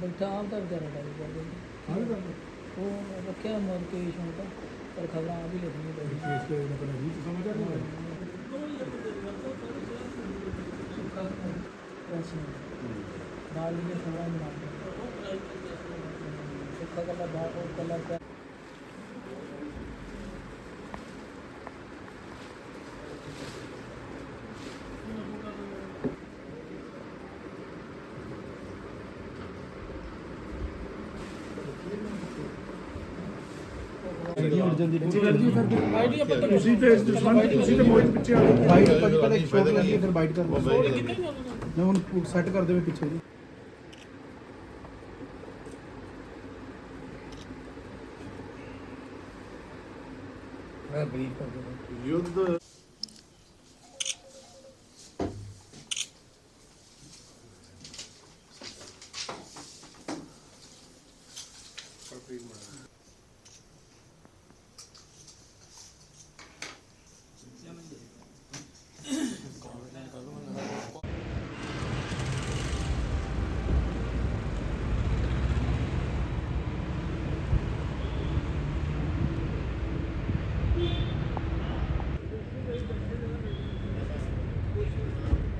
ਬੈਠਾ ਆਪ ਦਾ ਵਿਚਾਰਾ ਡਾਈ ਕਰਦੇ ਹਾਂ ਉਹ ਰੱਖਿਆ ਮਨ ਕੇ ਸ਼ੌਂਕ ਆ, ਪਰ ਖਬਰਾਂ ਆ ਵੀ ਲਿਖਣੀ ਪਈ ਕੇਸ ਤੇ ਮਤਲਬ ਵੀ ਸਮਾਚਾਰ ਨਹੀਂ ਹੈ ਸੁੱਕਾ ਪ੍ਰੈਸ ਨਾਲ ਵੀ ਖਬਰਾਂ ਬਣਾ ਸੁੱਕਾ ਕੱਲਾ ਬਾਹਰ ਉਹ ਕੱਲਾ ਪਿਆ ਤੁਸੀਂ ਤੇ ਇਸ ਦੁਸ਼ਮਣ ਤੁਸੀਂ ਤੇ ਮੋਹਿਤ ਪਿੱਛੇ ਆ ਗਏ ਬਾਈਟ ਪਹਿਲਾਂ ਇੱਕ ਸ਼ੋਟ ਲੱਗੀ ਫਿਰ ਬਾਈਟ ਕਰ ਮੈਂ ਹੁਣ ਸੈੱਟ ਕਰ ਦੇਵੇ ਪਿੱਛੇ ਜੀ ਮੈਂ ਬਰੀਫ ਕਰ ਦਿੰਦਾ। ਯੁੱਧ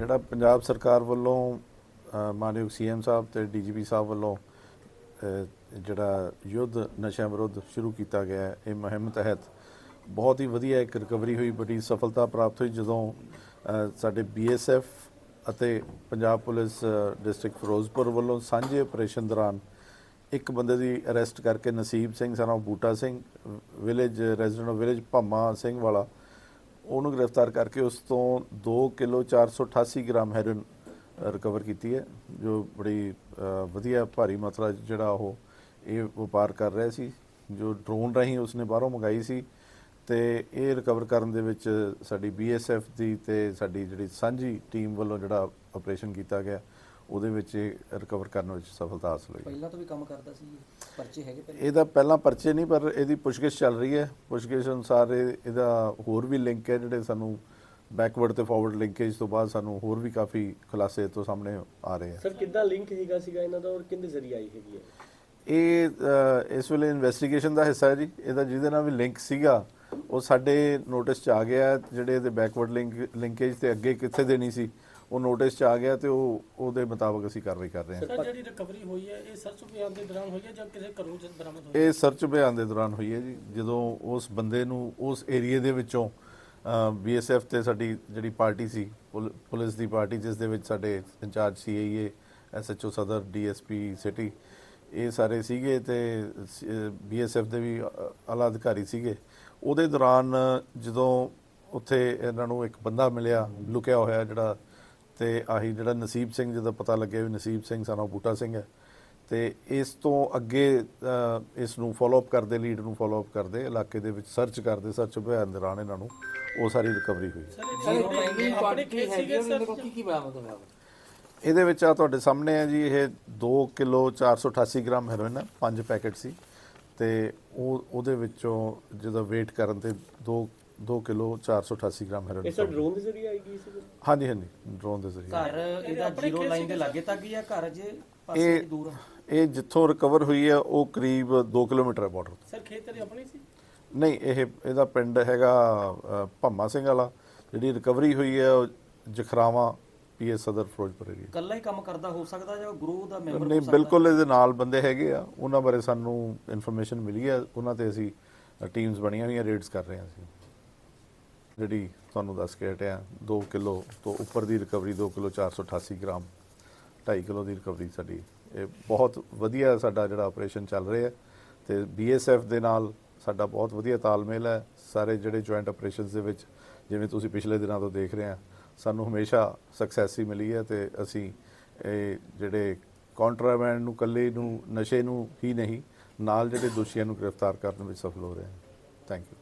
ਜਿਹੜਾ ਪੰਜਾਬ ਸਰਕਾਰ ਵੱਲੋਂ ਅ, ਮਾਨਯੋਗ ਸੀਐਮ ਸਾਹਿਬ ਤੇ ਡੀਜੀਪੀ ਸਾਹਿਬ ਵੱਲੋਂ ਜਿਹੜਾ ਯੁੱਧ ਨਸ਼ਿਆਂ ਵਿਰੁੱਧ ਸ਼ੁਰੂ ਕੀਤਾ ਗਿਆ ਹੈ ਇਹ ਮੁਹਿੰਮ ਤਹਿਤ ਬਹੁਤ ਹੀ ਵਧੀਆ ਇੱਕ ਰਿਕਵਰੀ ਹੋਈ ਬੜੀ ਸਫਲਤਾ ਪ੍ਰਾਪਤ ਹੋਈ ਜਦੋਂ ਅ, ਸਾਡੇ ਬੀਐਸਐਫ ਅਤੇ ਪੰਜਾਬ ਪੁਲਿਸ ਡਿਸਟ੍ਰਿਕਟ ਫਿਰੋਜ਼ਪੁਰ ਵੱਲੋਂ ਸਾਂਝੇ ਆਪਰੇਸ਼ਨ ਦੌਰਾਨ ਇੱਕ ਬੰਦੇ ਦੀ ਅਰੈਸਟ ਕਰਕੇ Naseeb Singh son of Boota Singh village resident village Bhamma Singh Wala ਉਹਨੂੰ ਗ੍ਰਿਫਤਾਰ ਕਰਕੇ ਉਸ ਤੋਂ 2 ਕਿਲੋ 488 ਗ੍ਰਾਮ ਹੈਰੋਇਨ ਰਿਕਵਰ ਕੀਤੀ ਹੈ, ਜੋ ਬੜੀ ਵਧੀਆ ਭਾਰੀ ਮਾਤਰਾ 'ਚ ਜਿਹੜਾ ਉਹ, ਇਹ ਵਪਾਰ ਕਰ ਰਿਹਾ ਸੀ, ਜੋ ਡਰੋਨ ਰਾਹੀਂ ਉਸਨੇ ਬਾਹਰੋਂ ਮੰਗਾਈ ਸੀ ਤੇ ਇਹ ਰਿਕਵਰ ਕਰਨ ਦੇ ਵਿੱਚ ਸਾਡੀ ਬੀਐਸਐਫ ਦੀ ਤੇ ਸਾਡੀ ਜਿਹੜੀ ਸਾਂਝੀ ਟੀਮ ਵੱਲੋਂ ਜਿਹੜਾ ਆਪਰੇਸ਼ਨ ਕੀਤਾ ਗਿਆ ਉਹਦੇ ਵਿੱਚ ਰਿਕਵਰ ਕਰਨ ਵਿੱਚ ਸਫਲਤਾ ਹਾਸਲ ਹੋਈ ਪਹਿਲਾਂ ਤੋਂ ਵੀ ਕੰਮ ਕਰਦਾ ਸੀ ਇਹ। ਪਰਚੇ ਹੈਗੇ ਪਹਿਲਾਂ? ਇਹਦਾ ਪਹਿਲਾਂ ਪਰਚੇ ਨਹੀਂ ਪਰ ਇਹਦੀ ਪੁੱਛਗਿੱਛ ਚੱਲ ਰਹੀ ਹੈ। ਪੁੱਛਗਿੱਛ ਅਨੁਸਾਰ ਇਹ- ਇਹਦਾ ਹੋਰ ਵੀ ਲਿੰਕ ਹੈ ਜਿਹੜੇ ਸਾਨੂੰ ਬੈਕਵਰਡ ਤੇ ਫਾਰਵਰਡ ਲਿੰਕੇਜ ਤੋਂ ਬਾਅਦ ਸਾਨੂੰ ਹੋਰ ਵੀ ਕਾਫੀ ਖੁਲਾਸੇ ਤੋਂ ਸਾਹਮਣੇ ਆ ਰਹੇ ਆ ਸਰ ਕਿੱਦਾਂ ਲਿੰਕ ਹੈਗਾ ਸੀਗਾ ਇਹਨਾਂ ਦਾ ਔਰ ਕਿੰਦੇ ਜ਼ਰੀਏ ਆਈ ਹੈਗੀ ਹੈ? ਇਹ ਇਸ ਵੇਲੇ ਇਨਵੈਸਟੀਗੇਸ਼ਨ ਦਾ ਹਿੱਸਾ ਹੈ ਜੀ। ਇਹਦਾ ਜਿਹਦੇ ਨਾਲ ਵੀ ਲਿੰਕ ਸੀਗਾ ਉਹ ਸਾਡੇ ਨੋਟਿਸ 'ਚ ਆ ਗਿਆ ਹੈ। ਜਿਹੜੇ ਇਹਦੇ ਬੈਕਵਰਡ ਲਿੰਕ ਲਿੰਕੇਜ ਤੇ ਅੱਗੇ ਕਿੱਥੇ ਦੇਣੀ ਸੀ। ਉਹ ਨੋਟਿਸ 'ਚ ਆ ਗਿਆ ਤੇ ਉਹ ਉਹਦੇ ਮੁਤਾਬਕ ਅਸੀਂ ਕਾਰਵਾਈ ਕਰ ਰਹੇ ਹਾਂ। ਸਰ ਜਿਹੜੀ ਰਿਕਵਰੀ ਹੋਈ ਹੈ ਇਹ ਸਰਚ ਅਭਿਆਨ ਦੇ ਦੌਰਾਨ ਹੋਈ ਹੈ ਜਾਂ ਕਿਸੇ ਘਰੋਂ ਜਦ ਬਰਾਮਦ ਹੋਈ ਇਹ ਸਰਚ ਅਭਿਆਨ ਦੇ ਦੌਰਾਨ ਹੋਈ ਹੈ ਜੀ। ਜਦੋਂ ਉਸ ਬੰਦੇ ਨੂੰ ਉਸ ਏਰੀਏ ਦੇ ਵਿੱਚੋਂ ਬੀਐਸਐਫ ਤੇ ਸਾਡੀ ਜਿਹੜੀ ਪਾਰਟੀ ਸੀ ਪੁਲ- ਪੁਲਿਸ ਦੀ ਪਾਰਟੀ ਜਿਸ ਦੇ ਵਿੱਚ ਸਾਡੇ ਇੰਚਾਰਜ ਸੀਆਈਏ ਐਸਐਚਓ ਸਦਰ ਡੀਐਸਪੀ ਸਿਟੀ ਇਹ ਸਾਰੇ ਸੀਗੇ ਤੇ ਬੀਐਸਐਫ ਦੇ ਵੀ ਆਲਾ ਅਧਿਕਾਰੀ ਸੀਗੇ। ਉਹਦੇ ਦੌਰਾਨ ਜਦੋਂ ਉੱਥੇ ਇਹਨਾਂ ਨੂੰ ਇੱਕ ਬੰਦਾ ਮਿਲਿਆ ਲੁਕਿਆ ਹੋਇਆ ਜਿਹੜਾ ਤੇ ਆਹੀ ਜਿਹੜਾ ਨਸੀਬ ਸਿੰਘ ਜਿਹਦਾ ਪਤਾ ਲੱਗਿਆ ਵੀ ਨਸੀਬ ਸਿੰਘ ਸਾਨੂੰ ਬੂਟਾ ਸਿੰਘ ਹੈ ਤੇ ਇਸ ਤੋਂ ਅੱਗੇ ਇਸ ਨੂੰ ਫਾਲੋ ਅਪ ਕਰਦੇ ਲੀਡ ਨੂੰ ਫਾਲੋ ਅਪ ਕਰਦੇ ਇਲਾਕੇ ਦੇ ਵਿੱਚ ਸਰਚ ਕਰਦੇ ਸਰਚ ਅਭਿਆਨ ਦੌਰਾਨ ਇਹਨਾਂ ਨੂੰ ਉਹ ਸਾਰੀ ਰਿਕਵਰੀ ਹੋਈ। ਇਹਦੇ ਵਿੱਚ ਆ ਤੁਹਾਡੇ ਸਾਹਮਣੇ ਹੈ ਜੀ ਇਹ 2 ਕਿਲੋ 488 ਗ੍ਰਾਮ ਹੈਰੋਇਨ ਹੈ ਪੰਜ ਪੈਕੇਟ ਸੀ ਤੇ ਉਹ ਉਹਦੇ ਵਿੱਚੋਂ ਜਦੋਂ weight ਕਰਨ ਤੇ 2 2 ਕਿਲੋ 488 ਗ੍ਰਾਮ ਇਹ ਸਰ ਹੈਰੋਇਨ ਡਰੋਨ ਦੇ ਜ਼ਰੀਏ ਆਈ ਗਈ ਸੀ? ਹਾਂਜੀ ਹਾਂਜੀ ਡਰੋਨ ਦੇ ਜ਼ਰੀਏ। ਘਰ ਇਹਦਾ ਜ਼ੀਰੋ ਲਾਈਨ ਦੇ ਲਾਗੇ ਤੱਕ ਹੀ ਆ? ਘਰ ਜੇ ਪਾਸੇ ਇਹ ਦੀ ਦੂਰ ਆ? ਇਹ ਜਿੱਥੋਂ ਰਿਕਵਰ ਹੋਈ ਹੈ ਉਹ ਕਰੀਬ 2 ਕਿਲੋਮੀਟਰ ਹੈ ਬਾਰਡਰ ਤੋਂ। ਸਰ ਖੇਤ ਤੇਰੀ ਆਪਣੀ ਸੀ? ਨਹੀਂ ਇਹ ਇਹਦਾ ਪਿੰਡ ਹੈਗਾ ਭੰਮਾ ਸਿੰਘ ਵਾਲਾ। ਜਿਹੜੀ ਰਿਕਵਰੀ ਹੋਈ ਹੈ ਉਹ ਜਖਰਾਵਾ ਪੀਐਸ ਸਦਰ ਫਿਰੋਜ਼ਪੁਰ ਏਰੀਆ ਇਕੱਲਾ ਹੀ ਕੰਮ ਕਰਦਾ ਹੋ ਸਕਦਾ ਜਾਂ ਗਰੋਹ ਦਾ ਮੈਂਬਰ ਨਹੀਂ ਬਿਲਕੁਲ ਇਹਦੇ ਨਾਲ ਬੰਦੇ ਹੈਗੇ ਆ। ਉਹਨਾਂ ਬਾਰੇ ਸਾਨੂੰ ਇਨਫੋਰਮੇਸ਼ਨ ਮਿਲੀ ਹੈ ਉਹਨਾਂ ਤੇ ਅਸੀਂ ਟੀਮਸ ਬਣੀਆਂ ਹੋਈਆਂ ਰੇਡਸ ਕਰ ਰਹੇ ਹਾਂ ਅਸੀਂ। ਜਿਹੜੀ ਤੁਹਾਨੂੰ ਦੱਸ ਕੇ ਹਟਿਆ 2 ਕਿਲੋ ਤੋਂ ਉੱਪਰ ਦੀ ਰਿਕਵਰੀ 2 ਕਿਲੋ 488 ਗ੍ਰਾਮ 2.5 ਕਿਲੋ ਦੀ ਰਿਕਵਰੀ ਸਾਡੀ। ਇਹ ਬਹੁਤ ਵਧੀਆ ਸਾਡਾ ਜਿਹੜਾ ਆਪਰੇਸ਼ਨ ਚੱਲ ਰਿਹਾ ਹੈ ਤੇ ਬੀਐਸਐਫ ਦੇ ਨਾਲ ਸਾਡਾ ਬਹੁਤ ਵਧੀਆ ਤਾਲਮੇਲ ਹੈ। ਸਾਰੇ ਜਿਹੜੇ ਜੁਆਇੰਟ ਆਪਰੇਸ਼ਨਸ ਦੇ ਵਿੱਚ, ਜਿਵੇਂ ਤੁਸੀਂ ਪਿਛਲੇ ਦਿਨਾਂ ਤੋਂ ਦੇਖ ਰਹੇ ਆ ਸਾਨੂੰ ਹਮੇਸ਼ਾ ਸਕਸੈਸ ਹੀ ਮਿਲੀ ਹੈ ਤੇ ਅਸੀਂ ਇਹ ਜਿਹੜੇ ਕੰਟਰਾਬੈਂਡ ਨੂੰ ਕੱਲੇ ਨੂੰ, ਨਸ਼ੇ ਨੂੰ ਹੀ ਨਹੀਂ, ਨਾਲ ਜਿਹੜੇ ਦੋਸ਼ੀਆਂ ਨੂੰ ਗ੍ਰਿਫਤਾਰ ਕਰਨ ਵਿੱਚ ਸਫਲ ਹੋ ਰਹੇ ਹਾਂ। Thank you